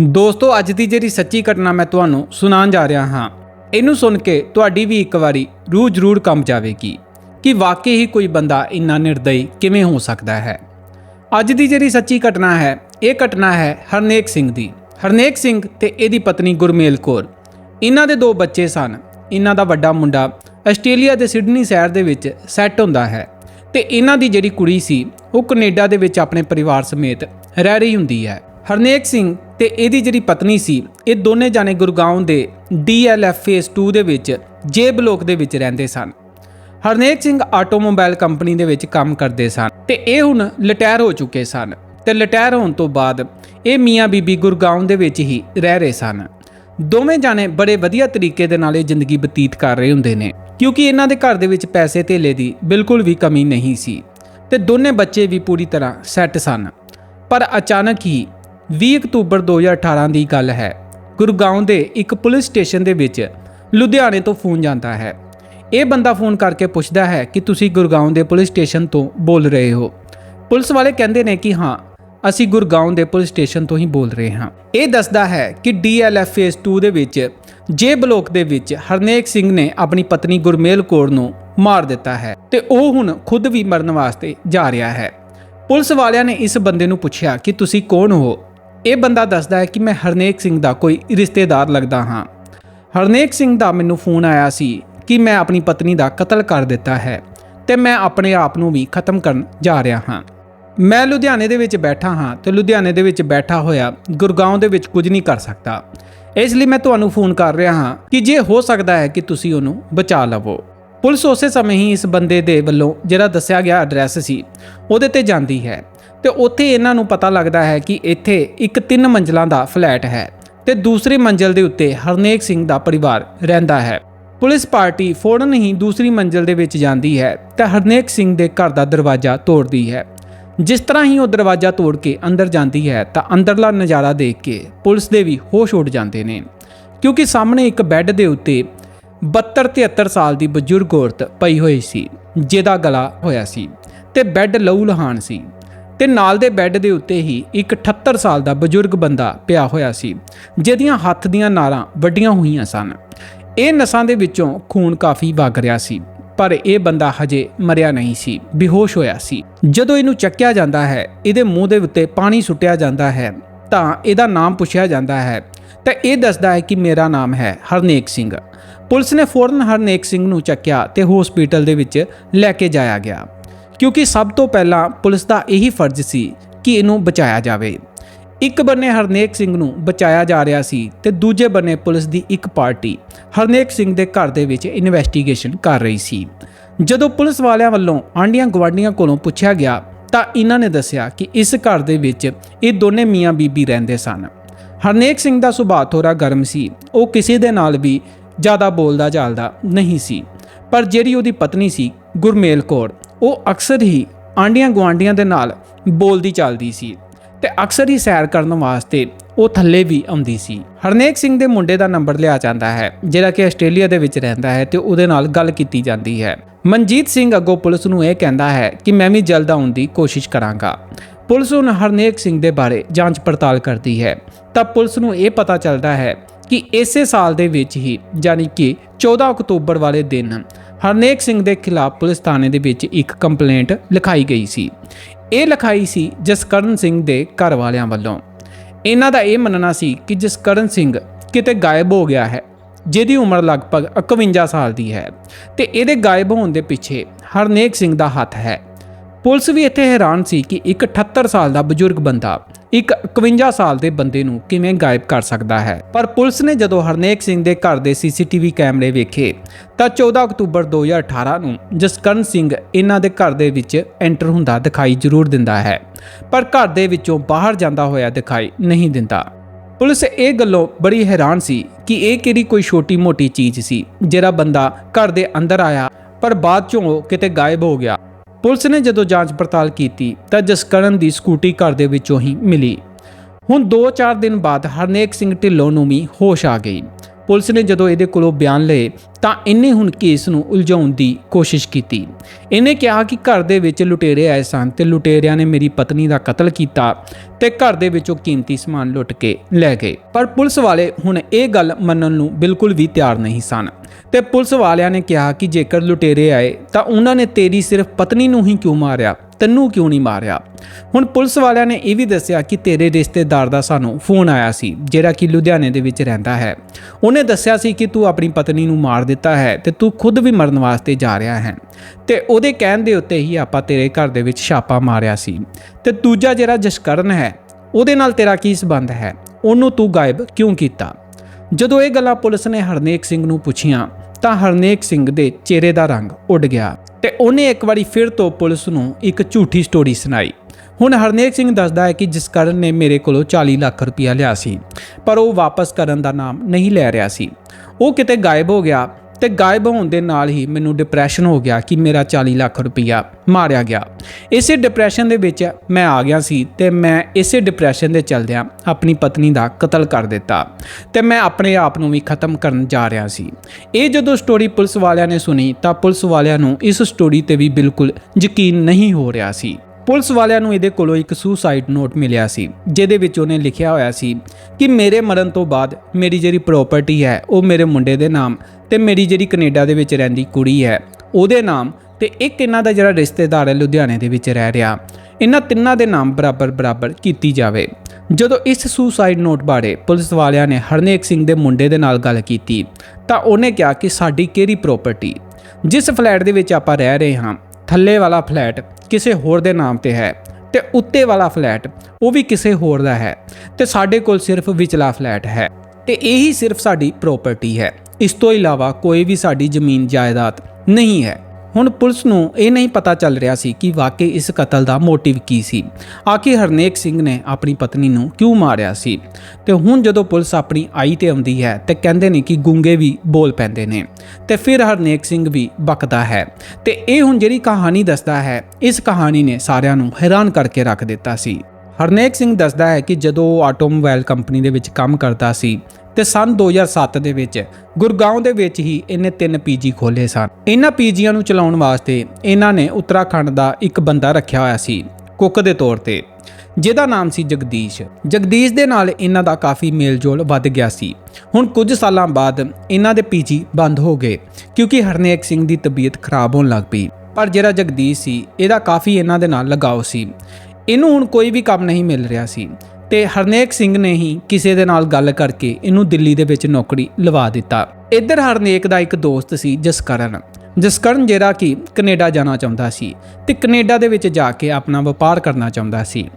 ਦੋਸਤੋ, ਅੱਜ ਦੀ ਜਿਹੜੀ ਸੱਚੀ ਘਟਨਾ ਮੈਂ ਤੁਹਾਨੂੰ ਸੁਣਾਉਣ ਜਾ ਰਿਹਾ ਹਾਂ। ਇਹਨੂੰ ਸੁਣ ਕੇ ਤੁਹਾਡੀ ਵੀ ਇੱਕ ਵਾਰੀ ਰੂਹ ਜ਼ਰੂਰ ਕੰਬ ਜਾਵੇਗੀ ਕਿ ਵਾਕਈ ਹੀ ਕੋਈ ਬੰਦਾ ਇੰਨਾ ਨਿਰਦਈ ਕਿਵੇਂ ਹੋ ਸਕਦਾ ਹੈ। ਅੱਜ ਦੀ ਜਿਹੜੀ ਸੱਚੀ ਘਟਨਾ ਹੈ, ਇਹ ਘਟਨਾ ਹੈ ਹਰਨੇਕ ਸਿੰਘ ਦੀ। ਹਰਨੇਕ ਸਿੰਘ ਤੇ ਇਹਦੀ ਪਤਨੀ ਗੁਰਮੇਲ ਕੌਰ। ਇਹਨਾਂ ਦੇ ਦੋ ਬੱਚੇ ਸਨ। ਇਹਨਾਂ ਦਾ ਵੱਡਾ ਮੁੰਡਾ ਆਸਟ੍ਰੇਲੀਆ ਦੇ ਸਿਡਨੀ ਸ਼ਹਿਰ ਦੇ ਵਿੱਚ ਸੈੱਟ ਹੁੰਦਾ ਹੈ ਤੇ ਇਹਨਾਂ ਦੀ ਜਿਹੜੀ ਕੁੜੀ ਸੀ, ਉਹ ਕੈਨੇਡਾ ਦੇ ਵਿੱਚ ਆਪਣੇ ਪਰਿਵਾਰ ਸਮੇਤ ਰਹਿ ਰਹੀ ਹੁੰਦੀ ਹੈ। ਹਰਨੇਕ ਸਿੰਘ ਤੇ ਇਹਦੀ ਜਿਹੜੀ ਪਤਨੀ ਸੀ, ਇਹ ਦੋਨੇ ਜਾਣੇ ਗੁਰਗਾਉਂ ਦੇ DLF ਫੇਸ 2 ਦੇ ਵਿੱਚ ਜੇ ਬਲੋਕ ਦੇ ਵਿੱਚ ਰਹਿੰਦੇ ਸਨ। ਹਰਨੇਕ ਸਿੰਘ ਆਟੋਮੋਬਾਈਲ ਕੰਪਨੀ ਦੇ ਵਿੱਚ ਕੰਮ ਕਰਦੇ ਸਨ ਤੇ ਇਹ ਹੁਣ ਰਿਟਾਇਰ ਹੋ ਚੁੱਕੇ ਸਨ ਤੇ ਰਿਟਾਇਰ ਹੋਣ ਤੋਂ ਬਾਅਦ ਇਹ ਮੀਆਂ ਬੀਬੀ ਗੁਰਗਾਉਂ ਦੇ ਵਿੱਚ ਹੀ ਰਹਿ ਰਹੇ ਸਨ। ਦੋਵੇਂ ਜਾਣੇ ਬੜੇ ਵਧੀਆ ਤਰੀਕੇ ਦੇ ਨਾਲ ਇਹ ਜ਼ਿੰਦਗੀ ਬਤੀਤ ਕਰ ਰਹੇ ਹੁੰਦੇ ਨੇ, ਕਿਉਂਕਿ ਇਹਨਾਂ ਦੇ ਘਰ ਦੇ ਵਿੱਚ ਪੈਸੇ ਧੇਲੇ ਦੀ ਬਿਲਕੁਲ ਵੀ ਕਮੀ ਨਹੀਂ ਸੀ ਤੇ ਦੋਨੇ ਬੱਚੇ ਵੀ ਪੂਰੀ ਤਰ੍ਹਾਂ ਸੈੱਟ ਸਨ। ਪਰ ਅਚਾਨਕ ਹੀ 20 ਅਕਤੂਬਰ 2018 ਦੀ ਗੱਲ ਹੈ। ਗੁਰਗਾਉਂ ਦੇ ਇੱਕ ਪੁਲਿਸ ਸਟੇਸ਼ਨ ਦੇ ਵਿੱਚ ਲੁਧਿਆਣੇ ਤੋਂ ਫੋਨ ਜਾਂਦਾ ਹੈ। ਇਹ ਬੰਦਾ ਫੋਨ ਕਰਕੇ ਪੁੱਛਦਾ ਹੈ ਕਿ ਤੁਸੀਂ ਗੁਰਗਾਉਂ ਦੇ ਪੁਲਿਸ ਸਟੇਸ਼ਨ ਤੋਂ ਬੋਲ ਰਹੇ ਹੋ। ਪੁਲਿਸ ਵਾਲੇ ਕਹਿੰਦੇ ਨੇ ਕਿ ਹਾਂ, ਅਸੀਂ ਗੁਰਗਾਉਂ ਦੇ ਪੁਲਿਸ ਸਟੇਸ਼ਨ ਤੋਂ ਹੀ ਬੋਲ ਰਹੇ ਹਾਂ। ਇਹ ਦੱਸਦਾ ਹੈ ਕਿ DLF ਫੇਸ 2 ਦੇ ਵਿੱਚ ਜੇ ਬਲੋਕ ਦੇ ਵਿੱਚ ਹਰਨੇਕ ਸਿੰਘ ਨੇ ਆਪਣੀ ਪਤਨੀ ਗੁਰਮੇਲ ਕੌਰ ਨੂੰ ਮਾਰ ਦਿੱਤਾ ਹੈ ਤੇ ਉਹ ਹੁਣ ਖੁਦ ਵੀ ਮਰਨ ਵਾਸਤੇ ਜਾ ਰਿਹਾ ਹੈ। ਪੁਲਿਸ ਵਾਲਿਆਂ ਨੇ ਇਸ ਬੰਦੇ ਨੂੰ ਪੁੱਛਿਆ ਕਿ ਤੁਸੀਂ ਕੌਣ ਹੋ? ਇਹ ਬੰਦਾ ਦੱਸਦਾ ਹੈ ਕਿ ਮੈਂ ਹਰਨੇਕ ਸਿੰਘ ਦਾ ਕੋਈ ਰਿਸ਼ਤੇਦਾਰ ਲੱਗਦਾ ਹਾਂ। ਹਰਨੇਕ ਸਿੰਘ ਦਾ ਮੈਨੂੰ ਫੋਨ ਆਇਆ ਸੀ ਕਿ ਮੈਂ ਆਪਣੀ ਪਤਨੀ ਦਾ ਕਤਲ ਕਰ ਦਿੱਤਾ ਹੈ ਤੇ ਮੈਂ ਆਪਣੇ ਆਪ ਨੂੰ ਵੀ ਖਤਮ ਕਰਨ ਜਾ ਰਿਹਾ ਹਾਂ। ਮੈਂ ਲੁਧਿਆਣੇ ਦੇ ਵਿੱਚ ਬੈਠਾ ਹਾਂ ਤੇ ਲੁਧਿਆਣੇ ਦੇ ਵਿੱਚ ਬੈਠਾ ਹੋਇਆ ਗੁਰਗਾਉਂ ਦੇ ਵਿੱਚ ਕੁਝ ਨਹੀਂ ਕਰ ਸਕਦਾ। ਇਸ ਲਈ ਮੈਂ ਤੁਹਾਨੂੰ ਫੋਨ ਕਰ ਰਿਹਾ ਹਾਂ ਕਿ ਜੇ ਹੋ ਸਕਦਾ ਹੈ ਕਿ ਤੁਸੀਂ ਉਹਨੂੰ ਬਚਾ ਲਵੋ। ਪੁਲਿਸ ਉਸੇ ਸਮੇਂ ਹੀ ਇਸ ਬੰਦੇ ਦੇ ਵੱਲੋਂ ਜਿਹੜਾ ਦੱਸਿਆ ਗਿਆ ਐਡਰੈਸ ਸੀ, ਉਹਦੇ ਤੇ ਜਾਂਦੀ ਹੈ। ਤੇ ਉੱਥੇ ਇਹਨਾਂ ਨੂੰ ਪਤਾ ਲੱਗਦਾ ਹੈ ਕਿ ਇੱਥੇ ਇੱਕ ਤਿੰਨ ਮੰਜ਼ਲਾਂ ਦਾ ਫਲੈਟ ਹੈ ਤੇ ਦੂਸਰੀ ਮੰਜ਼ਲ ਦੇ ਉੱਤੇ ਹਰਨੇਕ ਸਿੰਘ ਦਾ ਪਰਿਵਾਰ ਰਹਿੰਦਾ ਹੈ। ਪੁਲਿਸ ਪਾਰਟੀ ਫੌਰਨ ਹੀ ਦੂਸਰੀ ਮੰਜ਼ਲ ਦੇ ਵਿੱਚ ਜਾਂਦੀ ਹੈ ਤੇ ਹਰਨੇਕ ਸਿੰਘ ਦੇ ਘਰ ਦਾ ਦਰਵਾਜ਼ਾ ਤੋੜਦੀ ਹੈ। ਜਿਸ ਤਰ੍ਹਾਂ ਹੀ ਉਹ ਦਰਵਾਜ਼ਾ ਤੋੜ ਕੇ ਅੰਦਰ ਜਾਂਦੀ ਹੈ ਤਾਂ ਅੰਦਰਲਾ ਨਜ਼ਾਰਾ ਦੇਖ ਕੇ ਪੁਲਿਸ ਦੇ ਵੀ ਹੋਸ਼ ਉੱਡ ਜਾਂਦੇ ਨੇ। ਕਿਉਂਕਿ ਸਾਹਮਣੇ ਇੱਕ ਬੈੱਡ ਦੇ ਉੱਤੇ 72 73 ਸਾਲ ਦੀ ਬਜ਼ੁਰਗ ਔਰਤ ਪਈ ਹੋਈ ਸੀ, ਜਿਹਦਾ ਗਲਾ ਹੋਇਆ ਸੀ ਤੇ ਬੈੱਡ ਲਹੂ ਲਹਾਨ ਸੀ। ਤੇ ਨਾਲ ਦੇ ਬੈੱਡ ਦੇ ਉੱਤੇ ਹੀ ਇੱਕ 78 ਸਾਲ ਦਾ ਬਜ਼ੁਰਗ ਬੰਦਾ ਪਿਆ ਹੋਇਆ ਸੀ, ਜਿਹਦੀਆਂ ਹੱਥ ਦੀਆਂ ਨਾਰਾਂ ਵੱਡੀਆਂ ਹੋਈਆਂ ਸਨ। ਇਹ ਨਸਾਂ ਦੇ ਵਿੱਚੋਂ ਖੂਨ ਕਾਫੀ ਵਗ ਰਿਹਾ ਸੀ, ਪਰ ਇਹ ਬੰਦਾ ਹਜੇ ਮਰਿਆ ਨਹੀਂ ਸੀ, ਬੇਹੋਸ਼ ਹੋਇਆ ਸੀ। ਜਦੋਂ ਇਹਨੂੰ ਚੱਕਿਆ ਜਾਂਦਾ ਹੈ, ਇਹਦੇ ਮੂੰਹ ਦੇ ਉੱਤੇ ਪਾਣੀ ਸੁੱਟਿਆ ਜਾਂਦਾ ਹੈ, ਤਾਂ ਇਹਦਾ ਨਾਮ ਪੁੱਛਿਆ ਜਾਂਦਾ ਹੈ। ਤਾਂ ਇਹ ਦੱਸਦਾ ਹੈ ਕਿ ਮੇਰਾ ਨਾਮ ਹੈ ਹਰਨੇਕ ਸਿੰਘ। ਪੁਲਿਸ ਨੇ ਫੌਰਨ ਹਰਨੇਕ ਸਿੰਘ ਨੂੰ ਚੱਕਿਆ ਤੇ ਹਸਪੀਟਲ ਦੇ ਵਿੱਚ ਲੈ ਕੇ ਜਾਇਆ ਗਿਆ। ਕਿਉਂਕਿ ਸਭ ਤੋਂ ਪਹਿਲਾਂ ਪੁਲਿਸ ਦਾ ਇਹੀ ਫਰਜ਼ ਸੀ ਕਿ ਇਹਨੂੰ ਬਚਾਇਆ ਜਾਵੇ। ਇੱਕ ਬੰਨੇ ਹਰਨੇਕ ਸਿੰਘ ਨੂੰ ਬਚਾਇਆ ਜਾ ਰਿਹਾ ਸੀ ਤੇ ਦੂਜੇ ਬੰਨੇ ਪੁਲਿਸ ਦੀ ਇੱਕ ਪਾਰਟੀ ਹਰਨੇਕ ਸਿੰਘ ਦੇ ਘਰ ਦੇ ਵਿੱਚ ਇਨਵੈਸਟੀਗੇਸ਼ਨ ਕਰ ਰਹੀ ਸੀ। ਜਦੋਂ ਪੁਲਿਸ ਵਾਲਿਆਂ ਵੱਲੋਂ ਆਂਡੀਆਂ ਗਵਾਂਡੀਆਂ ਕੋਲੋਂ ਪੁੱਛਿਆ ਗਿਆ ਤਾਂ ਇਹਨਾਂ ਨੇ ਦੱਸਿਆ ਕਿ ਇਸ ਘਰ ਦੇ ਵਿੱਚ ਇਹ ਦੋਨੇ ਮੀਆਂ ਬੀਬੀ ਰਹਿੰਦੇ ਸਨ। ਹਰਨੇਕ ਸਿੰਘ ਦਾ ਸੁਭਾਅ ਥੋੜਾ ਗਰਮ ਸੀ। ਉਹ ਕਿਸੇ ਦੇ ਨਾਲ ਵੀ ਜ਼ਿਆਦਾ ਬੋਲਦਾ ਚਾਲਦਾ ਨਹੀਂ ਸੀ। ਪਰ ਜਿਹੜੀ ਉਹਦੀ ਪਤਨੀ ਸੀ, ਗੁਰਮੇਲ ਕੌਰ ਉਹ ਅਕਸਰ ਹੀ ਆਂਡੀਆਂ ਗਵਾਂਡੀਆਂ ਦੇ ਨਾਲ ਬੋਲਦੀ ਚੱਲਦੀ ਸੀ ਤੇ ਅਕਸਰ ਹੀ ਸੈਰ ਕਰਨ ਵਾਸਤੇ ਉਹ ਥੱਲੇ ਵੀ ਆਉਂਦੀ ਸੀ। ਹਰਨੇਕ ਸਿੰਘ ਦੇ ਮੁੰਡੇ ਦਾ ਨੰਬਰ ਲਿਆ ਜਾਂਦਾ ਹੈ, ਜਿਹੜਾ ਕਿ ਆਸਟ੍ਰੇਲੀਆ ਦੇ ਵਿੱਚ ਰਹਿੰਦਾ ਹੈ ਤੇ ਉਹਦੇ ਨਾਲ ਗੱਲ ਕੀਤੀ ਜਾਂਦੀ ਹੈ। ਮਨਜੀਤ ਸਿੰਘ ਅੱਗੋਂ ਪੁਲਿਸ ਨੂੰ ਇਹ ਕਹਿੰਦਾ ਹੈ ਕਿ ਮੈਂ ਵੀ ਜਲਦ ਆਉਣ ਦੀ ਕੋਸ਼ਿਸ਼ ਕਰਾਂਗਾ। ਪੁਲਿਸ ਹੁਣ ਹਰਨੇਕ ਸਿੰਘ ਦੇ ਬਾਰੇ ਜਾਂਚ ਪੜਤਾਲ ਕਰਦੀ ਹੈ। ਤਾਂ ਪੁਲਿਸ ਨੂੰ ਇਹ ਪਤਾ ਚੱਲਦਾ ਹੈ ਕਿ ਇਸੇ ਸਾਲ ਦੇ ਵਿੱਚ ਹੀ, ਯਾਨੀ ਕਿ 14 ਅਕਤੂਬਰ ਵਾਲੇ ਦਿਨ ਹਰਨੇਕ ਸਿੰਘ ਦੇ ਖਿਲਾਫ ਪੁਲਿਸ ਥਾਣੇ ਦੇ ਵਿੱਚ ਇੱਕ ਕੰਪਲੇਂਟ ਲਿਖਾਈ ਗਈ ਸੀ। ਇਹ ਲਿਖਾਈ ਸੀ ਜਸਕਰਨ ਸਿੰਘ ਦੇ ਘਰ ਵਾਲਿਆਂ ਵੱਲੋਂ। ਇਹਨਾਂ ਦਾ ਇਹ ਮੰਨਣਾ ਸੀ ਕਿ ਜਸਕਰਨ ਸਿੰਘ ਕਿਤੇ ਗਾਇਬ ਹੋ ਗਿਆ ਹੈ, ਜਿਹਦੀ ਉਮਰ ਲਗਭਗ 51 ਸਾਲ ਦੀ ਹੈ ਤੇ ਇਹਦੇ ਗਾਇਬ ਹੋਣ ਦੇ ਪਿੱਛੇ ਹਰਨੇਕ ਸਿੰਘ ਦਾ ਹੱਥ ਹੈ। ਪੁਲਿਸ ਵੀ ਇੱਥੇ ਹੈਰਾਨ ਸੀ ਕਿ ਇੱਕ 78 ਸਾਲ ਦਾ ਬਜ਼ੁਰਗ ਬੰਦਾ ਇੱਕ 51 ਸਾਲ ਦੇ ਬੰਦੇ ਨੂੰ ਕਿਵੇਂ ਗਾਇਬ ਕਰ ਸਕਦਾ ਹੈ? ਪਰ ਪੁਲਿਸ ਨੇ ਜਦੋਂ ਹਰਨੇਕ ਸਿੰਘ ਦੇ ਘਰ ਦੇ ਸੀਸੀਟੀਵੀ ਕੈਮਰੇ ਵੇਖੇ, ਤਾਂ 14 ਅਕਤੂਬਰ 2018 ਨੂੰ ਜਸਕਰਨ ਸਿੰਘ ਇਹਨਾਂ ਦੇ ਘਰ ਦੇ ਵਿੱਚ ਐਂਟਰ ਹੁੰਦਾ ਦਿਖਾਈ ਜ਼ਰੂਰ ਦਿੰਦਾ ਹੈ, ਪਰ ਘਰ ਦੇ ਵਿੱਚੋਂ ਬਾਹਰ ਜਾਂਦਾ ਹੋਇਆ ਦਿਖਾਈ ਨਹੀਂ ਦਿੰਦਾ। ਪੁਲਿਸ ਇਹ ਗੱਲੋਂ ਬੜੀ ਹੈਰਾਨ ਸੀ ਕਿ ਇਹ ਕਿਹੜੀ ਕੋਈ ਛੋਟੀ-ਮੋਟੀ ਚੀਜ਼ ਸੀ, ਜਿਹੜਾ ਬੰਦਾ ਘਰ ਦੇ ਅੰਦਰ ਆਇਆ, ਪਰ ਬਾਅਦ ਚੋਂ ਕਿਤੇ ਗਾਇਬ ਹੋ ਗਿਆ। ਪੁਲਿਸ ਨੇ ਜਦੋਂ ਜਾਂਚ ਪੜਤਾਲ ਕੀਤੀ ਤਾਂ ਜਸਕਰਨ ਦੀ ਸਕੂਟੀ ਘਰ ਦੇ ਵਿੱਚੋਂ ਹੀ ਮਿਲੀ। ਹੁਣ 2-4 ਦਿਨ ਬਾਅਦ ਹਰਨੇਕ ਸਿੰਘ ਢਿੱਲੋਂ ਨੂੰ ਵੀ ਹੋਸ਼ ਆ ਗਈ। ਪੁਲਿਸ ਨੇ ਜਦੋਂ ਇਹਦੇ ਕੋਲੋਂ ਬਿਆਨ ਲਏ ਤਾਂ ਇਹਨੇ ਹੁਣ ਕੇਸ ਨੂੰ ਉਲਝਾਉਣ ਦੀ ਕੋਸ਼ਿਸ਼ ਕੀਤੀ। ਇਹਨੇ ਕਿਹਾ ਕਿ ਘਰ ਦੇ ਵਿੱਚ ਲੁਟੇਰੇ ਆਏ ਸਨ ਤੇ ਲੁਟੇਰਿਆਂ ਨੇ ਮੇਰੀ ਪਤਨੀ ਦਾ ਕਤਲ ਕੀਤਾ ਤੇ ਘਰ ਦੇ ਵਿੱਚੋਂ ਕੀਮਤੀ ਸਮਾਨ ਲੁੱਟ ਕੇ ਲੈ ਗਏ। ਪਰ ਪੁਲਿਸ ਵਾਲੇ ਹੁਣ ਇਹ ਗੱਲ ਮੰਨਣ ਨੂੰ ਬਿਲਕੁਲ ਵੀ ਤਿਆਰ ਨਹੀਂ ਸਨ। ਤੇ ਪੁਲਿਸ ਵਾਲਿਆਂ ਨੇ ਕਿਹਾ ਕਿ ਜੇਕਰ ਲੁਟੇਰੇ ਆਏ ਤਾਂ ਉਹਨਾਂ ਨੇ ਤੇਰੀ ਸਿਰਫ ਪਤਨੀ ਨੂੰ ਹੀ ਕਿਉਂ ਮਾਰਿਆ? ਤੈਨੂੰ ਕਿਉਂ ਨਹੀਂ ਮਾਰਿਆ? ਹੁਣ ਪੁਲਿਸ ਵਾਲਿਆਂ ਨੇ ਇਹ ਵੀ ਦੱਸਿਆ ਕਿ ਤੇਰੇ ਰਿਸ਼ਤੇਦਾਰ ਦਾ ਸਾਨੂੰ ਫੋਨ ਆਇਆ ਸੀ, ਜਿਹੜਾ ਕਿ ਲੁਧਿਆਣੇ ਦੇ ਵਿੱਚ ਰਹਿੰਦਾ ਹੈ। ਉਹਨੇ ਦੱਸਿਆ ਸੀ ਕਿ ਤੂੰ ਆਪਣੀ ਪਤਨੀ ਨੂੰ ਮਾਰ ਦਿੱਤਾ ਹੈ ਤੇ ਤੂੰ ਖੁਦ ਵੀ ਮਰਨ ਵਾਸਤੇ ਜਾ ਰਿਹਾ ਹੈ। ਤੇ ਉਹਦੇ ਕਹਿਣ ਦੇ ਉੱਤੇ ਹੀ ਆਪਾਂ ਤੇਰੇ ਘਰ ਦੇ ਵਿੱਚ ਛਾਪਾ ਮਾਰਿਆ ਸੀ। ਤੇ ਦੂਜਾ ਜਿਹੜਾ ਜਸਕਰਨ ਹੈ, ਉਹਦੇ ਨਾਲ ਤੇਰਾ ਕੀ ਸਬੰਧ ਹੈ? ਉਹਨੂੰ ਤੂੰ ਗਾਇਬ ਕਿਉਂ ਕੀਤਾ? ਜਦੋਂ ਇਹ ਗੱਲਾਂ ਪੁਲਿਸ ਨੇ ਹਰਨੇਕ ਸਿੰਘ ਨੂੰ ਪੁੱਛੀਆਂ, ਤਾਂ ਹਰਨੇਕ ਸਿੰਘ ਦੇ ਚਿਹਰੇ ਦਾ ਰੰਗ ਉੱਡ ਗਿਆ। ਤੇ ਉਹਨੇ ਇੱਕ ਵਾਰੀ ਫਿਰ ਤੋਂ ਪੁਲਿਸ ਨੂੰ ਇੱਕ ਝੂਠੀ ਸਟੋਰੀ ਸੁਣਾਈ। ਹੁਣ ਹਰਨੇਕ ਸਿੰਘ ਦੱਸਦਾ ਹੈ ਕਿ ਜਿਸ ਕਰਨ ਨੇ ਮੇਰੇ ਕੋਲੋਂ 40 ਲੱਖ ਰੁਪਇਆ ਲਿਆ ਸੀ, ਪਰ ਉਹ ਵਾਪਸ ਕਰਨ ਦਾ ਨਾਮ ਨਹੀਂ ਲੈ ਰਿਹਾ ਸੀ। ਉਹ ਕਿਤੇ ਗਾਇਬ ਹੋ ਗਿਆ ਤੇ ਗਾਇਬ ਹੋਣ ਦੇ ਨਾਲ ਹੀ ਮੈਨੂੰ ਡਿਪਰੈਸ਼ਨ ਹੋ ਗਿਆ ਕਿ ਮੇਰਾ 40 ਲੱਖ ਰੁਪਇਆ ਮਾਰਿਆ ਗਿਆ। ਇਸੇ ਡਿਪਰੈਸ਼ਨ ਦੇ ਵਿੱਚ ਮੈਂ ਆ ਗਿਆ ਸੀ ਤੇ ਮੈਂ ਇਸੇ ਡਿਪਰੈਸ਼ਨ ਦੇ ਚਲਦਿਆਂ ਆਪਣੀ ਪਤਨੀ ਦਾ ਕਤਲ ਕਰ ਦਿੱਤਾ ਤੇ ਮੈਂ ਆਪਣੇ ਆਪ ਨੂੰ ਵੀ ਖਤਮ ਕਰਨ ਜਾ ਰਿਹਾ ਸੀ। ਇਹ ਜਦੋਂ ਸਟੋਰੀ ਪੁਲਿਸ ਵਾਲਿਆਂ ਨੇ ਸੁਣੀ ਤਾਂ ਪੁਲਿਸ ਵਾਲਿਆਂ ਨੂੰ ਇਸ ਸਟੋਰੀ ਤੇ ਵੀ ਬਿਲਕੁਲ ਯਕੀਨ ਨਹੀਂ ਹੋ ਰਿਹਾ ਸੀ। ਪੁਲਿਸ ਵਾਲਿਆਂ ਨੂੰ ਇਹਦੇ ਕੋਲੋਂ ਇੱਕ ਸੁਸਾਈਡ ਨੋਟ ਮਿਲਿਆ ਸੀ, ਜਿਹਦੇ ਵਿੱਚ ਉਹਨੇ ਲਿਖਿਆ ਹੋਇਆ ਸੀ ਕਿ ਮੇਰੇ ਮਰਨ ਤੋਂ ਬਾਅਦ ਮੇਰੀ ਜਿਹੜੀ ਪ੍ਰਾਪਰਟੀ ਹੈ, ਉਹ ਮੇਰੇ ਮੁੰਡੇ ਦੇ ਨਾਮ ਤੇ ਮੇਰੀ ਜਿਹੜੀ ਕੈਨੇਡਾ ਦੇ ਵਿੱਚ ਰਹਿੰਦੀ ਕੁੜੀ ਹੈ, ਉਹਦੇ ਨਾਮ ਤੇ ਇੱਕ ਇਹਨਾਂ ਦਾ ਜਿਹੜਾ ਰਿਸ਼ਤੇਦਾਰ ਹੈ, ਲੁਧਿਆਣੇ ਦੇ ਵਿੱਚ ਰਹਿ ਰਿਹਾ, ਇਹਨਾਂ ਤਿੰਨਾਂ ਦੇ ਨਾਮ ਬਰਾਬਰ ਬਰਾਬਰ ਕੀਤੀ ਜਾਵੇ। ਜਦੋਂ ਇਸ ਸੁਸਾਈਡ ਨੋਟ ਬਾਰੇ ਪੁਲਿਸ ਵਾਲਿਆਂ ਨੇ ਹਰਨੇਕ ਸਿੰਘ ਦੇ ਮੁੰਡੇ ਦੇ ਨਾਲ ਗੱਲ ਕੀਤੀ, ਤਾਂ ਉਹਨੇ ਕਿਹਾ ਕਿ ਸਾਡੀ ਕਿਹੜੀ ਪ੍ਰਾਪਰਟੀ ਜਿਸ ਫਲੈਟ ਦੇ ਵਿੱਚ ਆਪਾਂ ਰਹਿ ਰਹੇ ਹਾਂ ਥੱਲੇ ਵਾਲਾ ਫਲੈਟ ਕਿਸੇ ਹੋਰ ਦੇ ਨਾਮ ਤੇ ਹੈ ਤੇ ਉੱਤੇ ਵਾਲਾ ਫਲੈਟ ਉਹ ਵੀ ਕਿਸੇ ਹੋਰ ਦਾ ਹੈ ਤੇ ਸਾਡੇ ਕੋਲ ਸਿਰਫ ਵਿਚਲਾ ਫਲੈਟ ਹੈ ਤੇ ਇਹੀ ਸਿਰਫ ਸਾਡੀ ਪ੍ਰਾਪਰਟੀ ਹੈ। ਇਸ ਤੋਂ ਇਲਾਵਾ ਕੋਈ ਵੀ ਸਾਡੀ ਜ਼ਮੀਨ ਜਾਇਦਾਦ ਨਹੀਂ ਹੈ। ਹੁਣ ਪੁਲਿਸ ਨੂੰ ਇਹ ਨਹੀਂ ਪਤਾ ਚੱਲ ਰਿਹਾ ਸੀ ਕਿ ਵਾਕਈ ਇਸ ਕਤਲ ਦਾ ਮੋਟਿਵ ਕੀ ਸੀ। ਆਖਿਰ ਹਰਨੇਕ ਸਿੰਘ ਨੇ ਆਪਣੀ ਪਤਨੀ ਨੂੰ ਕਿਉਂ ਮਾਰਿਆ ਸੀ? ਤੇ ਹੁਣ ਜਦੋਂ ਪੁਲਿਸ ਆਪਣੀ ਆਈ ਤੇ ਆਉਂਦੀ ਹੈ ਤੇ ਕਹਿੰਦੇ ਨੇ ਕਿ ਗੂੰਗੇ ਵੀ ਬੋਲ ਪੈਂਦੇ ਨੇ, ਤੇ ਫਿਰ ਹਰਨੇਕ ਸਿੰਘ ਵੀ ਬਕਦਾ ਹੈ। ਤੇ ਇਹ ਹੁਣ ਜਿਹੜੀ ਕਹਾਣੀ ਦੱਸਦਾ ਹੈ, ਇਸ ਕਹਾਣੀ ਨੇ ਸਾਰਿਆਂ ਨੂੰ ਹੈਰਾਨ ਕਰਕੇ ਰੱਖ ਦਿੱਤਾ ਸੀ। ਹਰਨੇਕ ਸਿੰਘ ਦੱਸਦਾ ਹੈ ਕਿ ਜਦੋਂ ਉਹ ਆਟੋਮੋਬਾਈਲ ਕੰਪਨੀ ਦੇ ਵਿੱਚ ਕੰਮ ਕਰਦਾ ਸੀ ਤੇ ਸਨ 2007 ਦੇ ਵਿੱਚ ਗੁਰਗਾਉਂ ਦੇ ਵਿੱਚ ਹੀ ਇਹਨੇ ਤਿੰਨ ਪੀਜੀ ਖੋਲੇ ਸਨ। ਇਹਨਾਂ ਪੀਜੀਆਂ ਨੂੰ ਚਲਾਉਣ ਵਾਸਤੇ ਇਹਨਾਂ ਨੇ ਉੱਤਰਾਖੰਡ ਦਾ ਇੱਕ ਬੰਦਾ ਰੱਖਿਆ ਹੋਇਆ ਸੀ ਕੁੱਕ ਦੇ ਤੌਰ ਤੇ, ਜਿਹਦਾ ਨਾਮ ਸੀ ਜਗਦੀਸ਼। ਜਗਦੀਸ਼ ਦੇ ਨਾਲ ਇਹਨਾਂ ਦਾ ਕਾਫੀ ਮੇਲਜੋਲ ਵੱਧ ਗਿਆ ਸੀ। ਹੁਣ ਕੁਝ ਸਾਲਾਂ ਬਾਅਦ ਇਹਨਾਂ ਦੇ ਪੀਜੀ ਬੰਦ ਹੋ ਗਏ ਕਿਉਂਕਿ ਹਰਨੇਕ ਸਿੰਘ ਦੀ ਤਬੀਅਤ ਖਰਾਬ ਹੋਣ ਲੱਗ ਪਈ। ਪਰ ਜਿਹੜਾ ਜਗਦੀਸ਼ ਸੀ, ਇਹਦਾ ਕਾਫੀ ਇਹਨਾਂ ਦੇ ਨਾਲ ਲਗਾਓ ਸੀ। ਇਹਨੂੰ ਹੁਣ ਕੋਈ ਵੀ ਕੰਮ ਨਹੀਂ ਮਿਲ ਰਿਹਾ ਸੀ। ਤੇ ਹਰਨੇਕ ਸਿੰਘ ਨੇ ਹੀ ਕਿਸੇ ਦੇ ਨਾਲ ਗੱਲ ਕਰਕੇ ਇਹਨੂੰ ਦਿੱਲੀ ਦੇ ਵਿੱਚ ਨੌਕਰੀ ਲਵਾ ਦਿੱਤਾ। ਇੱਧਰ ਹਰਨੇਕ ਦਾ ਇੱਕ ਦੋਸਤ ਸੀ ਜਸਕਰਨ। ਜਸਕਰਨ ਜਿਹੜਾ ਕਿ ਕੈਨੇਡਾ ਜਾਣਾ ਚਾਹੁੰਦਾ ਸੀ ਤੇ ਕੈਨੇਡਾ ਦੇ ਵਿੱਚ ਜਾ ਕੇ ਆਪਣਾ ਵਪਾਰ ਕਰਨਾ ਚਾਹੁੰਦਾ ਸੀ।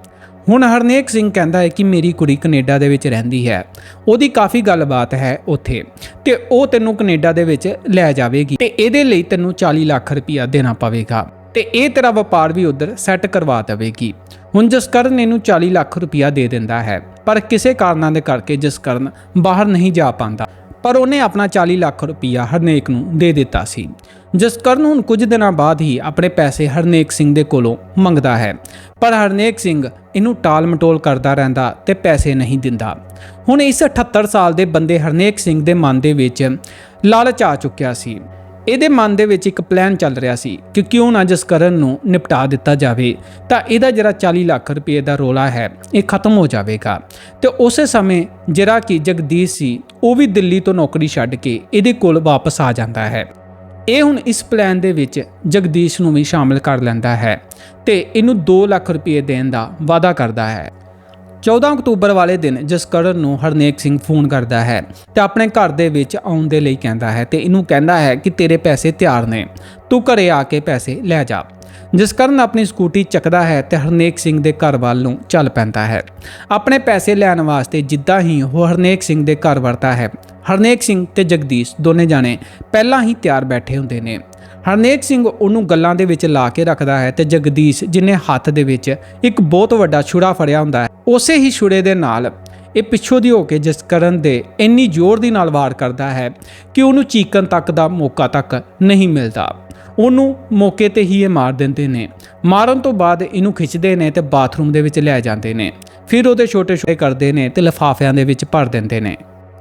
ਹੁਣ ਹਰਨੇਕ ਸਿੰਘ ਕਹਿੰਦਾ ਹੈ ਕਿ ਮੇਰੀ ਕੁੜੀ ਕੈਨੇਡਾ ਦੇ ਵਿੱਚ ਰਹਿੰਦੀ ਹੈ। ਉਹਦੀ ਕਾਫੀ ਗੱਲਬਾਤ ਹੈ ਉੱਥੇ ਤੇ ਉਹ ਤੈਨੂੰ ਕੈਨੇਡਾ ਦੇ ਵਿੱਚ ਲੈ ਜਾਵੇਗੀ ਤੇ ਇਹਦੇ ਲਈ ਤੈਨੂੰ 40 ਲੱਖ ਰੁਪਇਆ ਦੇਣਾ ਪਵੇਗਾ ਤੇ ਇਹ ਤੇਰਾ ਵਪਾਰ ਵੀ ਉਧਰ ਸੈੱਟ ਕਰਵਾ ਦੇਵੇਗੀ। ਹੁਣ ਜਸਕਰਨ ਇਹਨੂੰ 40 ਲੱਖ ਰੁਪਇਆ ਦੇ ਦਿੰਦਾ ਹੈ। ਪਰ ਕਿਸੇ ਕਾਰਨਾਂ ਦੇ ਕਰਕੇ ਜਸਕਰਨ ਬਾਹਰ ਨਹੀਂ ਜਾ ਪਾਉਂਦਾ। ਪਰ ਉਹਨੇ ਆਪਣਾ 40 ਲੱਖ ਰੁਪਇਆ ਹਰਨੇਕ ਨੂੰ ਦੇ ਦਿੱਤਾ ਸੀ। ਜਸਕਰਨ ਹੁਣ ਕੁਝ ਦਿਨਾਂ ਬਾਅਦ ਹੀ ਆਪਣੇ ਪੈਸੇ ਹਰਨੇਕ ਸਿੰਘ ਦੇ ਕੋਲੋਂ ਮੰਗਦਾ ਹੈ। ਪਰ ਹਰਨੇਕ ਸਿੰਘ ਇਹਨੂੰ ਟਾਲ ਮਟੋਲ ਕਰਦਾ ਰਹਿੰਦਾ ਤੇ ਪੈਸੇ ਨਹੀਂ ਦਿੰਦਾ। ਹੁਣ ਇਸ 78 ਸਾਲ ਦੇ ਬੰਦੇ ਹਰਨੇਕ ਸਿੰਘ ਦੇ ਮਨ ਦੇ ਵਿੱਚ ਲਾਲਚ ਆ ਚੁੱਕਿਆ ਸੀ। ਇਹਦੇ ਮਨ ਦੇ ਵਿੱਚ ਇੱਕ ਪਲਾਨ ਚੱਲ ਰਿਹਾ ਸੀ ਕਿ ਕਿਉਂ ਨਾ ਜਸਕਰਨ ਨੂੰ ਨਿਪਟਾ ਦਿੱਤਾ ਜਾਵੇ। ਤਾਂ ਇਹਦਾ ਜਿਹੜਾ 40 ਲੱਖ ਰੁਪਏ ਦਾ ਰੋਲਾ ਹੈ, ਇਹ ਖਤਮ ਹੋ ਜਾਵੇਗਾ। ਤੇ ਉਸੇ ਸਮੇਂ ਜਿਹੜਾ ਕਿ ਜਗਦੀਸ਼ ਸੀ, ਉਹ ਵੀ ਦਿੱਲੀ ਤੋਂ ਨੌਕਰੀ ਛੱਡ ਕੇ ਇਹਦੇ ਕੋਲ ਵਾਪਸ ਆ ਜਾਂਦਾ ਹੈ। ਇਹ ਹੁਣ ਇਸ ਪਲਾਨ ਦੇ ਵਿੱਚ ਜਗਦੀਸ਼ ਨੂੰ ਵੀ ਸ਼ਾਮਿਲ ਕਰ ਲੈਂਦਾ ਹੈ ਤੇ ਇਹਨੂੰ 2 ਲੱਖ ਰੁਪਏ ਦੇਣ ਦਾ ਵਾਅਦਾ ਕਰਦਾ ਹੈ। 14 ਅਕਤੂਬਰ ਵਾਲੇ ਦਿਨ ਜਸਕਰਨ ਨੂੰ ਹਰਨੇਕ ਸਿੰਘ ਫੋਨ ਕਰਦਾ ਹੈ ਤੇ ਆਪਣੇ ਘਰ ਦੇ ਵਿੱਚ ਆਉਣ ਦੇ ਲਈ ਕਹਿੰਦਾ ਹੈ ਤੇ ਇਹਨੂੰ ਕਹਿੰਦਾ ਹੈ ਕਿ ਤੇਰੇ ਪੈਸੇ ਤਿਆਰ ਨੇ, ਤੂੰ ਘਰੇ ਆ ਕੇ ਪੈਸੇ ਲੈ ਜਾ। ਜਸਕਰਨ ਆਪਣੀ ਸਕੂਟੀ ਚੱਕਦਾ ਹੈ ਤੇ ਹਰਨੇਕ ਸਿੰਘ ਦੇ ਘਰ ਵੱਲ ਨੂੰ ਚੱਲ ਪੈਂਦਾ ਹੈ। ਆਪਣੇ ਪੈਸੇ ਲੈਣ ਵਾਸਤੇ ਜਿੱਦਾਂ ਹੀ ਉਹ ਹਰਨੇਕ ਸਿੰਘ ਦੇ ਘਰ ਵਰਤਾ ਹੈ, ਹਰਨੇਕ ਸਿੰਘ ਤੇ ਜਗਦੀਸ਼ ਦੋਨੇ ਜਾਣੇ ਪਹਿਲਾਂ ਹੀ ਤਿਆਰ ਬੈਠੇ ਹੁੰਦੇ ਨੇ। ਹਰਨੇਕ ਸਿੰਘ ਉਹਨੂੰ ਗੱਲਾਂ ਦੇ ਵਿੱਚ ਲਾ ਕੇ ਰੱਖਦਾ ਹੈ ਤੇ ਜਗਦੀਸ਼, ਜਿਨੇ ਹੱਥ ਦੇ ਵਿੱਚ ਇੱਕ ਬਹੁਤ ਵੱਡਾ ਛੁਰਾ ਫੜਿਆ ਹੁੰਦਾ ਹੈ, ਉਸੇ ਹੀ ਛੁਰੇ ਦੇ ਨਾਲ ਇਹ ਪਿੱਛੋਂ ਦੀ ਹੋ ਕੇ ਜਸਕਰਨ ਦੇ ਇੰਨੀ ਜ਼ੋਰ ਦੀ ਨਾਲ ਵਾਰ ਕਰਦਾ ਹੈ ਕਿ ਉਹਨੂੰ ਚੀਕਣ ਤੱਕ ਦਾ ਮੌਕਾ ਤੱਕ ਨਹੀਂ ਮਿਲਦਾ। ਉਹਨੂੰ ਮੌਕੇ ਤੇ ਹੀ ਇਹ ਮਾਰ ਦਿੰਦੇ ਨੇ। ਮਾਰਨ ਤੋਂ ਬਾਅਦ ਇਹਨੂੰ ਖਿੱਚਦੇ ਨੇ ਤੇ ਬਾਥਰੂਮ ਦੇ ਵਿੱਚ ਲੈ ਜਾਂਦੇ ਨੇ। ਫਿਰ ਉਹਦੇ ਛੋਟੇ ਛੋਟੇ ਕਰਦੇ ਨੇ ਤੇ ਲਿਫਾਫਿਆਂ ਦੇ ਵਿੱਚ ਭਰ ਦਿੰਦੇ ਨੇ।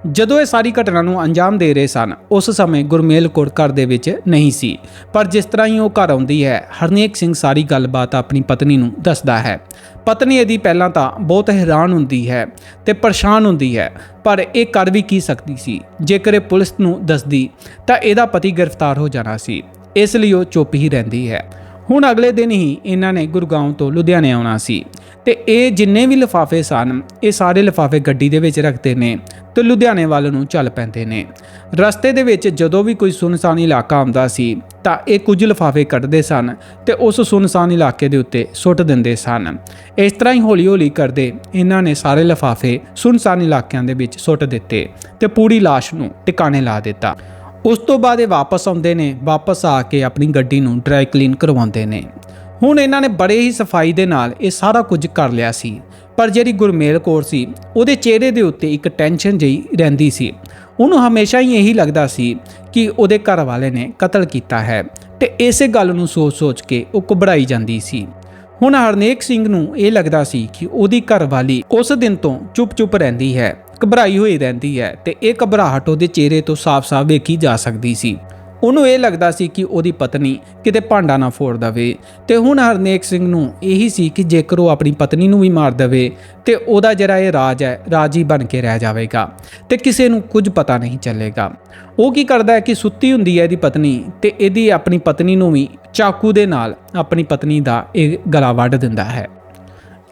ਜਦੋਂ ਇਹ ਸਾਰੀ ਘਟਨਾ ਨੂੰ ਅੰਜਾਮ ਦੇ ਰਹੇ ਸਨ, ਉਸ ਸਮੇਂ ਗੁਰਮੇਲ ਕੌਰ ਘਰ ਦੇ ਵਿੱਚ ਨਹੀਂ ਸੀ। ਪਰ ਜਿਸ ਤਰ੍ਹਾਂ ਹੀ ਉਹ ਘਰ ਆਉਂਦੀ ਹੈ, ਹਰਨੇਕ ਸਿੰਘ ਸਾਰੀ ਗੱਲਬਾਤ ਆਪਣੀ ਪਤਨੀ ਨੂੰ ਦੱਸਦਾ ਹੈ। ਪਤਨੀ ਇਹਦੀ ਪਹਿਲਾਂ ਤਾਂ ਬਹੁਤ ਹੈਰਾਨ ਹੁੰਦੀ ਹੈ ਤੇ ਪਰੇਸ਼ਾਨ ਹੁੰਦੀ ਹੈ, ਪਰ ਇਹ ਕਰ ਵੀ ਕੀ ਸਕਦੀ ਸੀ? ਜੇਕਰ ਇਹ ਪੁਲਿਸ ਨੂੰ ਦੱਸਦੀ, ਤਾਂ ਇਹਦਾ ਪਤੀ ਗ੍ਰਿਫਤਾਰ ਹੋ ਜਾਣਾ ਸੀ। ਇਸ ਲਈ ਉਹ ਚੁੱਪ ਹੀ ਰਹਿੰਦੀ ਹੈ। ਹੁਣ ਅਗਲੇ ਦਿਨ ਹੀ ਇਹਨਾਂ ਨੇ ਗੁਰਗਾਉਂ ਤੋਂ ਲੁਧਿਆਣੇ ਆਉਣਾ ਸੀ। ਤੇ ਇਹ ਜਿੰਨੇ ਵੀ ਲਿਫਾਫੇ ਸਨ, ਇਹ ਸਾਰੇ ਲਿਫਾਫੇ ਗੱਡੀ ਦੇ ਵਿੱਚ ਰੱਖਦੇ ਨੇ ਤੇ ਲੁਧਿਆਣੇ ਵੱਲ ਨੂੰ ਚੱਲ ਪੈਂਦੇ ਨੇ। ਰਸਤੇ ਦੇ ਵਿੱਚ ਜਦੋਂ ਵੀ ਕੋਈ ਸੁਨਸਾਨ ਇਲਾਕਾ ਆਉਂਦਾ ਸੀ, ਤਾਂ ਇਹ ਕੁਝ ਲਿਫਾਫੇ ਕੱਢਦੇ ਸਨ ਤੇ ਉਸ ਸੁਨਸਾਨ ਇਲਾਕੇ ਦੇ ਉੱਤੇ ਸੁੱਟ ਦਿੰਦੇ ਸਨ। ਇਸ ਤਰ੍ਹਾਂ ਹੀ ਹੌਲੀ-ਹੌਲੀ ਕਰਦੇ ਇਹਨਾਂ ਨੇ ਸਾਰੇ ਲਿਫਾਫੇ ਸੁਨਸਾਨ ਇਲਾਕਿਆਂ ਦੇ ਵਿੱਚ ਸੁੱਟ ਦਿੱਤੇ ਤੇ ਪੂਰੀ ਲਾਸ਼ ਨੂੰ ਟਿਕਾਣੇ ਲਾ ਦਿੱਤਾ। ਉਸ ਤੋਂ ਬਾਅਦ ਇਹ ਵਾਪਸ ਆਉਂਦੇ ਨੇ, ਵਾਪਸ ਆ ਕੇ ਆਪਣੀ ਗੱਡੀ ਨੂੰ ਡਰਾਈ ਕਲੀਨ ਕਰਵਾਉਂਦੇ ਨੇ। ਹੁਣ ਇਹਨਾਂ ਨੇ ਬੜੇ ਹੀ ਸਫ਼ਾਈ ਦੇ ਨਾਲ ਇਹ ਸਾਰਾ ਕੁਝ ਕਰ ਲਿਆ ਸੀ। ਪਰ ਜਿਹੜੀ ਗੁਰਮੇਲ ਕੌਰ ਸੀ, ਉਹਦੇ ਚਿਹਰੇ ਦੇ ਉੱਤੇ ਇੱਕ ਟੈਨਸ਼ਨ ਜਿਹੀ ਰਹਿੰਦੀ ਸੀ। ਉਹਨੂੰ ਹਮੇਸ਼ਾ ਹੀ ਇਹੀ ਲੱਗਦਾ ਸੀ ਕਿ ਉਹਦੇ ਘਰ ਵਾਲੇ ਨੇ ਕਤਲ ਕੀਤਾ ਹੈ ਤੇ ਇਸੇ ਗੱਲ ਨੂੰ ਸੋਚ-ਸੋਚ ਕੇ ਉਹ ਘਬਰਾਈ ਜਾਂਦੀ ਸੀ। ਹੁਣ ਹਰਨੇਕ ਸਿੰਘ ਨੂੰ ਇਹ ਲੱਗਦਾ ਸੀ ਕਿ ਉਹਦੀ ਘਰਵਾਲੀ ਉਸ ਦਿਨ ਤੋਂ ਚੁੱਪ-ਚੁੱਪ ਰਹਿੰਦੀ ਹੈ। ਘਬਰਾਈ ਹੋਈ ਰਹਿੰਦੀ ਹੈ ਤੇ ਇਹ ਘਬਰਾਹਟ ਉਹਦੇ ਚਿਹਰੇ ਤੋਂ ਸਾਫ਼-ਸਾਫ਼ ਵੇਖੀ ਜਾ ਸਕਦੀ ਸੀ। ਉਹਨੂੰ ਇਹ ਲੱਗਦਾ ਸੀ ਕਿ ਉਹਦੀ ਪਤਨੀ ਕਿਤੇ ਭਾਂਡਾ ਨਾ ਫੋੜ ਦਵੇ ਤੇ ਹੁਣ ਹਰਨੇਕ ਸਿੰਘ ਨੂੰ ਇਹੀ ਸੀ ਕਿ ਜੇਕਰ ਉਹ ਆਪਣੀ ਪਤਨੀ ਨੂੰ ਵੀ ਮਾਰ ਦਵੇ ਤੇ ਉਹਦਾ ਜਿਹੜਾ ਇਹ ਰਾਜ ਹੈ, ਰਾਜੀ ਬਣ ਕੇ ਰਹਿ ਜਾਵੇਗਾ ਤੇ ਕਿਸੇ ਨੂੰ ਕੁਝ ਪਤਾ ਨਹੀਂ ਚੱਲੇਗਾ। ਉਹ ਕੀ ਕਰਦਾ ਹੈ ਕਿ ਸੁੱਤੀ ਹੁੰਦੀ ਹੈ ਇਹਦੀ ਪਤਨੀ ਤੇ ਇਹਦੀ ਆਪਣੀ ਪਤਨੀ ਨੂੰ ਵੀ ਚਾਕੂ ਦੇ ਨਾਲ ਆਪਣੀ ਪਤਨੀ ਦਾ ਇਹ ਗਲਾ ਵੱਢ ਦਿੰਦਾ ਹੈ।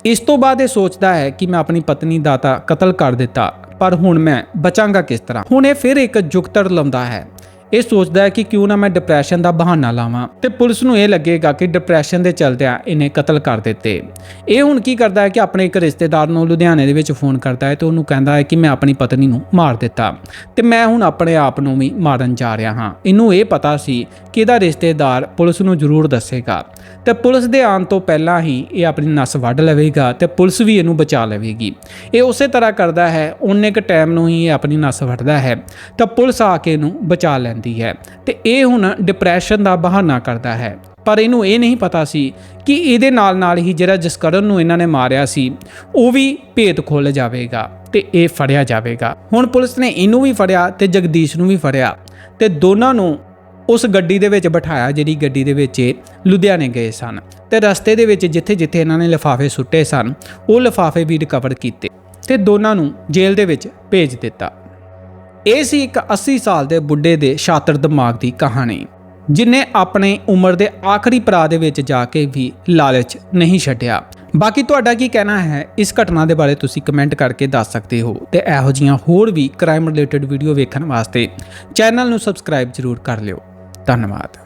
ਇਸ ਤੋਂ ਬਾਅਦ ਇਹ ਸੋਚਦਾ ਹੈ ਕਿ ਮੈਂ ਆਪਣੀ ਪਤਨੀ ਦਾ ਤਾਂ ਕਤਲ ਕਰ ਦਿੱਤਾ, ਪਰ ਹੁਣ ਮੈਂ ਬਚਾਂਗਾ ਕਿਸ ਤਰ੍ਹਾਂ? ਹੁਣ ਇਹ ਫਿਰ ਇੱਕ ਜੁਗਤੜ ਲਾਉਂਦਾ ਹੈ। ਇਹ ਸੋਚਦਾ ਹੈ ਕਿ ਕਿਉਂ ਨਾ ਮੈਂ ਡਿਪਰੈਸ਼ਨ ਦਾ ਬਹਾਨਾ ਲਾਵਾਂ ਤੇ ਪੁਲਿਸ ਨੂੰ ਇਹ ਲੱਗੇਗਾ ਕਿ ਡਿਪਰੈਸ਼ਨ ਦੇ ਚਲਦਿਆਂ ਇਹਨੇ ਕਤਲ ਕਰ ਦਿੱਤੇ। ਇਹ ਹੁਣ ਕੀ ਕਰਦਾ ਹੈ ਕਿ ਆਪਣੇ ਇੱਕ ਰਿਸ਼ਤੇਦਾਰ ਨੂੰ ਲੁਧਿਆਣੇ ਦੇ ਵਿੱਚ ਫੋਨ ਕਰਦਾ ਹੈ ਤੇ ਉਹਨੂੰ ਕਹਿੰਦਾ ਹੈ ਕਿ ਮੈਂ ਆਪਣੀ ਪਤਨੀ ਨੂੰ ਮਾਰ ਦਿੱਤਾ ਤੇ ਮੈਂ ਹੁਣ ਆਪਣੇ ਆਪ ਨੂੰ ਵੀ ਮਾਰਨ ਜਾ ਰਿਹਾ ਹਾਂ। ਇਹਨੂੰ ਇਹ ਪਤਾ ਸੀ ਕਿ ਇਹਦਾ ਰਿਸ਼ਤੇਦਾਰ ਪੁਲਿਸ ਨੂੰ ਜ਼ਰੂਰ ਦੱਸੇਗਾ। ਤੇ ਪੁਲਿਸ ਦੇ ਆਉਣ ਤੋਂ ਪਹਿਲਾਂ ਹੀ ਇਹ ਆਪਣੀ ਨਸ ਵੱਢ ਲਵੇਗਾ ਤੇ ਪੁਲਿਸ ਵੀ ਇਹਨੂੰ ਬਚਾ ਲਵੇਗੀ। ਇਹ ਉਸੇ ਤਰ੍ਹਾਂ ਕਰਦਾ ਹੈ ਉਹਨੇ ਕ ਟਾਈਮ ਨੂੰ ਹੀ ਇਹ ਆਪਣੀ ਨਸ ਵੱਢਦਾ ਹੈ, ਤਾਂ ਪੁਲਿਸ ਆ ਕੇ ਇਹਨੂੰ ਬਚਾ ਲੈਂਦੀ ਹੈ। ਤੇ ਇਹ ਹੁਣ ਡਿਪਰੈਸ਼ਨ ਦਾ ਬਹਾਨਾ ਕਰਦਾ ਹੈ। ਪਰ ਇਹਨੂੰ ਇਹ ਨਹੀਂ ਪਤਾ ਸੀ ਕਿ ਇਹਦੇ ਨਾਲ ਨਾਲ ਹੀ ਜਿਹੜਾ ਜਸਕਰਨ ਨੂੰ ਇਹਨਾਂ ਨੇ ਮਾਰਿਆ ਸੀ, ਉਹ ਵੀ ਭੇਤ ਖੁੱਲ ਜਾਵੇਗਾ ਤੇ ਇਹ ਫੜਿਆ ਜਾਵੇਗਾ। ਹੁਣ ਪੁਲਿਸ ਨੇ ਇਹਨੂੰ ਵੀ ਫੜਿਆ ਤੇ ਜਗਦੀਸ਼ ਨੂੰ ਵੀ ਫੜਿਆ ਤੇ ਦੋਨਾਂ ਨੂੰ ਉਸ ਗੱਡੀ ਦੇ ਵਿੱਚ ਬਿਠਾਇਆ, ਜਿਹੜੀ ਗੱਡੀ ਦੇ ਵਿੱਚ ਇਹ ਲੁਧਿਆਣੇ ਗਏ ਸਨ ਤੇ ਰਸਤੇ ਦੇ ਵਿੱਚ ਜਿੱਥੇ-ਜਿੱਥੇ ਇਹਨਾਂ ਨੇ ਲਿਫਾਫੇ ਸੁੱਟੇ ਸਨ, ਉਹ ਲਿਫਾਫੇ ਵੀ ਰਿਕਵਰ ਕੀਤੇ ਤੇ ਦੋਨਾਂ ਨੂੰ ਜੇਲ੍ਹ ਦੇ ਵਿੱਚ ਭੇਜ ਦਿੱਤਾ। ਇਹ ਸੀ ਇੱਕ 80 ਸਾਲ ਦੇ ਬੁੱਢੇ ਦੇ ਸ਼ਾਤਰ ਦਿਮਾਗ ਦੀ ਕਹਾਣੀ, ਜਿਨੇ ਆਪਣੇ ਉਮਰ ਦੇ ਆਖਰੀ ਪੜਾਅ ਦੇ ਵਿੱਚ ਜਾ ਕੇ ਵੀ ਲਾਲਚ ਨਹੀਂ ਛੱਡਿਆ। ਬਾਕੀ ਤੁਹਾਡਾ ਕੀ ਕਹਿਣਾ ਹੈ? ਇਸ ਘਟਨਾ ਦੇ ਬਾਰੇ ਤੁਸੀਂ ਕਮੈਂਟ ਕਰਕੇ ਦੱਸ ਸਕਦੇ ਹੋ ਤੇ ਇਹੋ ਜੀਆਂ ਹੋਰ ਵੀ ਕ੍ਰਾਈਮ ਰਿਲੇਟਡ ਵੀਡੀਓ ਵੇਖਣ ਵਾਸਤੇ ਚੈਨਲ ਨੂੰ ਸਬਸਕ੍ਰਾਈਬ ਜ਼ਰੂਰ ਕਰ ਲਿਓ। ਧੰਨਵਾਦ।